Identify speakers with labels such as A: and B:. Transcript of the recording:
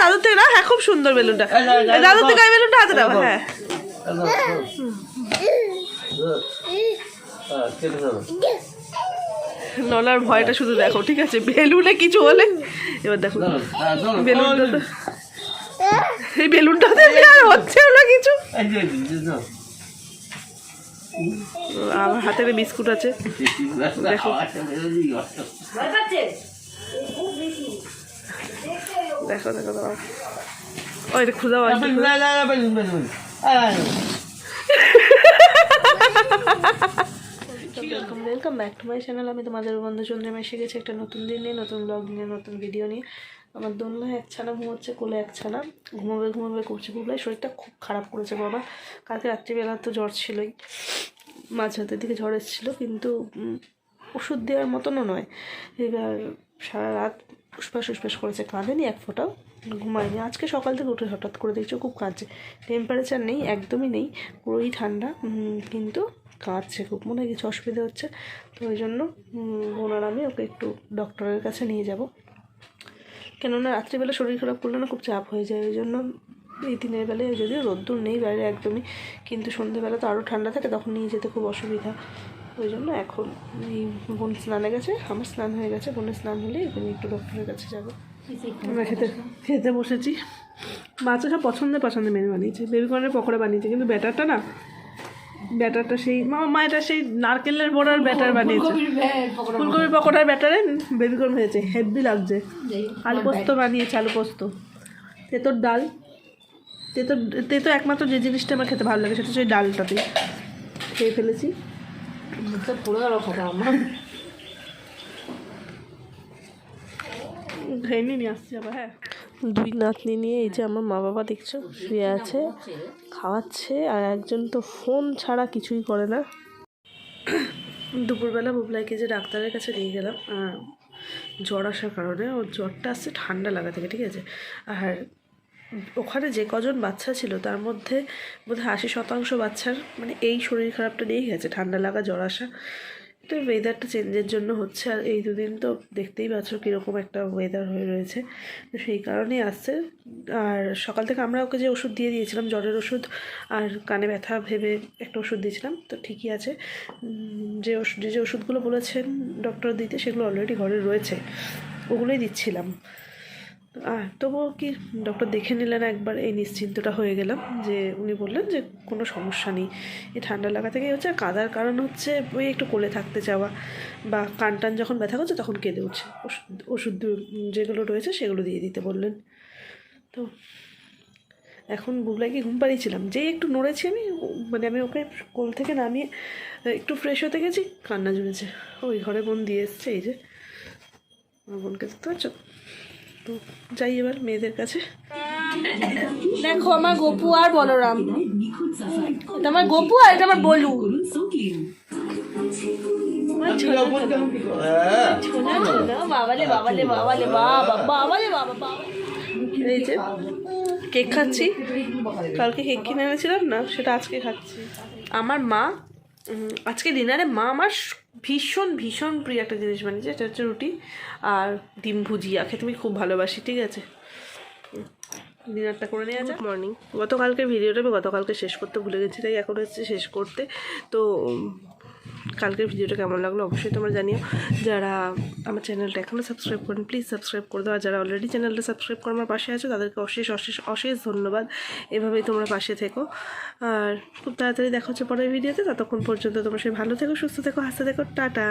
A: দাদুর থেকে না? হ্যাঁ খুব সুন্দর বেলুনটা। দাদুর থেকে এই বেলুনটা হাতে দাও হ্যাঁ নলার ভয়টা শুধু দেখো ঠিক আছে? বেলুনে কিছু হলে এবার দেখো। বেলুনটা তো এই বেলুনটাতে আর হচ্ছে না কিছু? আমার হাতে বিস্কুট আছে। দেখো। দেখো দাঁড়াও ও এটা খুদা welcome welcome back to my channel আমি তোমাদের বন্ধু চন্দ্রিমা এসে গেছি একটা নতুন দিন নিয়ে নতুন ব্লগ নিয়ে নতুন ভিডিও নিয়ে। আমার দোলনা এক ছানা ঘুমোচ্ছে কোলে এক ছানা ঘুমাবে ঘুমাবে করছে বুবলাই শরীরটা খুব খারাপ করেছে বাবা। কালকে রাত্রিবেলা তো জ্বর ছিলই। মাঝ রাতের দিকে ঝড় এসেছিল কিন্তু ওষুধ দেওয়ার মতনও নয়। এবার সারা রাত উসপাস উসপাস করেছে, কাঁদেনি এক ফোঁটাও? ঘুমায়নি। আজকে সকাল থেকে উঠে হঠাৎ করে দেখছ খুব কাঁদছে। টেম্পারেচার নেই, একদমই নেই, পুরোই ঠান্ডা কিন্তু কাঁদছে খুব, মনে হয় কিছু অসুবিধা হচ্ছে। তো ওই জন্য ওনার আমি ওকে একটু ডক্টরের কাছে নিয়ে যাব। কেননা রাত্রিবেলা শরীর খারাপ করলে না খুব চাপ হয়ে যায়, ওই জন্য এই দিনের বেলায় যদিও রোদ্দুর নেই বাইরে একদমই, কিন্তু সন্ধ্যেবেলা তো আরও ঠান্ডা থাকে, তখন নিয়ে যেতে খুব অসুবিধা। ওই জন্য এখন এই বোন স্নানে গেছে আমার স্নান হয়ে গেছে বোনের স্নান হলে এখন একটু ডক্টরের কাছে যাব। আমরা খেতে খেতে বসেছি। মাছ সব পছন্দের পছন্দের মেনু বানিয়েছে। বেবিকর্নের পকোড়া বানিয়েছে কিন্তু ব্যাটারটা না ব্যাটারটা সেই মা এটা সেই নারকেলের বড়ার ব্যাটার বানিয়েছে। ফুলকপির পকোড়ার ব্যাটারে বেবিকর্ন হয়েছে হেভি লাগছে। আলু পোস্ত বানিয়েছে আলু পোস্ত। তেতোর ডাল। তেতো তেতো একমাত্র যে জিনিসটা আমার খেতে ভালো লাগে সেটা হচ্ছে ওই ডালটাতে। খেয়ে ফেলেছি।
B: পুরো গেল খাতা আমার
A: খেয়ে নিয়ে আসছি আবার হ্যাঁ। দুই নাতনি নিয়ে এই যে আমার মা বাবা দেখছ শুয়ে আছে খাওয়াচ্ছে আর একজন তো ফোন ছাড়া কিছুই করে না। দুপুরবেলা বুবলাইকে যে ডাক্তারের কাছে নিয়ে গেলাম জ্বর আসার কারণে ওর জ্বরটা আসছে ঠান্ডা লাগা থেকে ঠিক আছে? আর ওখানে যে কজন বাচ্চা ছিল, তার মধ্যে বোধহয় আশি শতাংশ বাচ্চার মানে এই শরীর খারাপটা নিয়েই গেছে, ঠান্ডা লাগা, জ্বর আসা। এটা ওয়েদারটা চেঞ্জের জন্য হচ্ছে, আর এই দুদিন তো দেখতেই পাচ্ছ কীরকম একটা ওয়েদার হয়ে রয়েছে। তো সেই কারণেই আসছে। আর সকাল থেকে আমরা ওকে যে ওষুধ দিয়ে দিয়েছিলাম, জ্বরের ওষুধ আর কানে ব্যথা ভেবে একটা ওষুধ দিয়েছিলাম, তো ঠিকই আছে। যে ওষুধ যে যে ওষুধগুলো বলেছেন ডক্টর দিতে, সেগুলো অলরেডি ঘরে রয়েছে। ওগুলোই দিচ্ছিলাম। তবুও কি ডক্টর দেখে নিলেন একবার? এই নিশ্চিন্তটা হয়ে গেলাম যে উনি বললেন যে কোনো সমস্যা নেই। এই ঠান্ডা লাগা থেকেই হচ্ছে কাদার কারণ হচ্ছে ওই একটু কোলে থাকতে চাওয়া বা কান টান যখন ব্যথা করছে তখন কেঁদে উঠছে। ওষুধ যেগুলো রয়েছে সেগুলো দিয়ে দিতে বললেন। তো এখন বুবলাইকে ঘুম পাড়িয়েছিলাম। যেই একটু নড়েছি আমি মানে আমি ওকে কোল থেকে নামিয়ে একটু ফ্রেশ হতে গেছি, কান্না জুড়েছে ওই ঘরে বোন দিয়ে এসছে, এই যে। আমার বোনকে দেখতে পাচ্ছ? তো যাই এবার মেয়েদের কাছে। দেখো আমার গপু আর বলরাম। এটা আমার গপু আর এটা আমার বলু। আমার ছোনা ছোনা ছোনা বাবালে বাবালে বাবালে বাবা বাবালে বাবা বাবা এই যে কেক খাচ্ছি। কালকে কেক কিনে এনেছিলাম না সেটা আজকে খাচ্ছি। আমার মা আজকে ডিনারে মা আমার ভীষণ ভীষণ প্রিয় একটা জিনিস বানিয়েছে এটা হচ্ছে রুটি আর ডিম ভুজিয়া খেতে আমি খুব ভালোবাসি, ঠিক আছে? ডিনারটা করে নেওয়া যাক। মর্নিং গতকালকে ভিডিওটা আমি গতকালকে শেষ করতে ভুলে গেছি, তাই এখন হচ্ছে শেষ করতে। তো কালকের ভিডিওটা কেমন লাগল অবশ্যই তোমরা জানিও। যারা আমার চ্যানেলটা এখনও সাবস্ক্রাইব করেন প্লিজ সাবস্ক্রাইব করে দাও। আর যারা অলরেডি চ্যানেলটা সাবস্ক্রাইব করে আমার পাশে আছো, তাদেরকে অশেষ অশেষ অশেষ ধন্যবাদ। এভাবেই তোমরা পাশে থেকো। আর খুব তাড়াতাড়ি দেখা হচ্ছে পরের ভিডিওতে। ততক্ষণ পর্যন্ত তোমরা সে ভালো থেকো, সুস্থ থেকো, হাসতে থেকো। টাটা।